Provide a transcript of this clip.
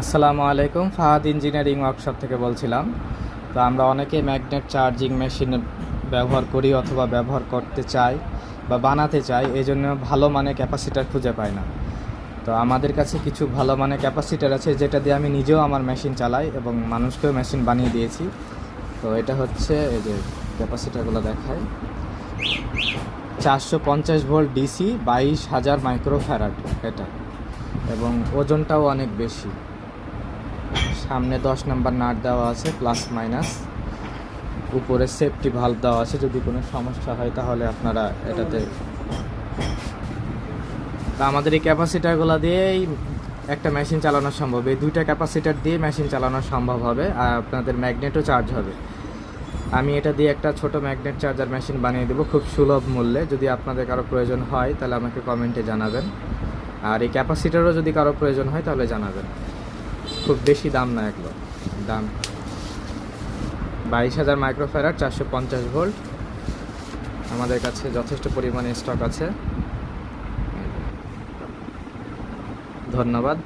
আসসালামু আলাইকুম। Fahad engineering workshop থেকে বলছিলাম। তো আমরা অনেকে ম্যাগনেট চার্জিং মেশিন ব্যবহার করি অথবা ব্যবহার করতে চাই বা বানাতে চাই এই জন্য ভালো মানে ক্যাপাসিটার খুঁজে পাই না। তো আমাদের কাছে কিছু ভালো মানে ক্যাপাসিটার আছে, যেটা দিয়ে আমি নিজেও আমার মেশিন চালাই এবং মানুষকেও মেশিন বানিয়ে দিয়েছি। তো এটা হচ্ছে এই যে ক্যাপাসিটারগুলো দেখায় চারশো পঞ্চাশ ভোল্ট ডিসি বাইশ হাজার মাইক্রো ফ্যারাড এটা। এবং ওজনটাও অনেক বেশি। সামনে দশ নাম্বার নাট দেওয়া আছে প্লাস মাইনাস উপরে সেফটি ভাল্ব দেওয়া আছে, যদি কোনো সমস্যা হয় তাহলে আপনারা এটাতে তা আমাদের এই ক্যাপাসিটারগুলো দিয়েই একটা মেশিন চালানো সম্ভব। এই দুইটা ক্যাপাসিটার দিয়ে মেশিন চালানো সম্ভব হবে, আর আপনাদের ম্যাগনেটও চার্জ হবে। আমি এটা দিয়ে একটা ছোট ম্যাগনেট চার্জার মেশিন বানিয়ে দেবো, খুব সুলভ মূল্যে। যদি আপনাদের কারও প্রয়োজন হয়, তাহলে আমাকে কমেন্টে জানাবেন। আর এই ক্যাপাসিটারও যদি কারও প্রয়োজন হয়, তাহলে জানাবেন। খুব বেশি দাম না এগুলো। দাম বাইশ হাজার মাইক্রোফেরার চারশো পঞ্চাশ ভোল্ট। আমাদের কাছে যথেষ্ট পরিমাণে স্টক আছে। ধন্যবাদ।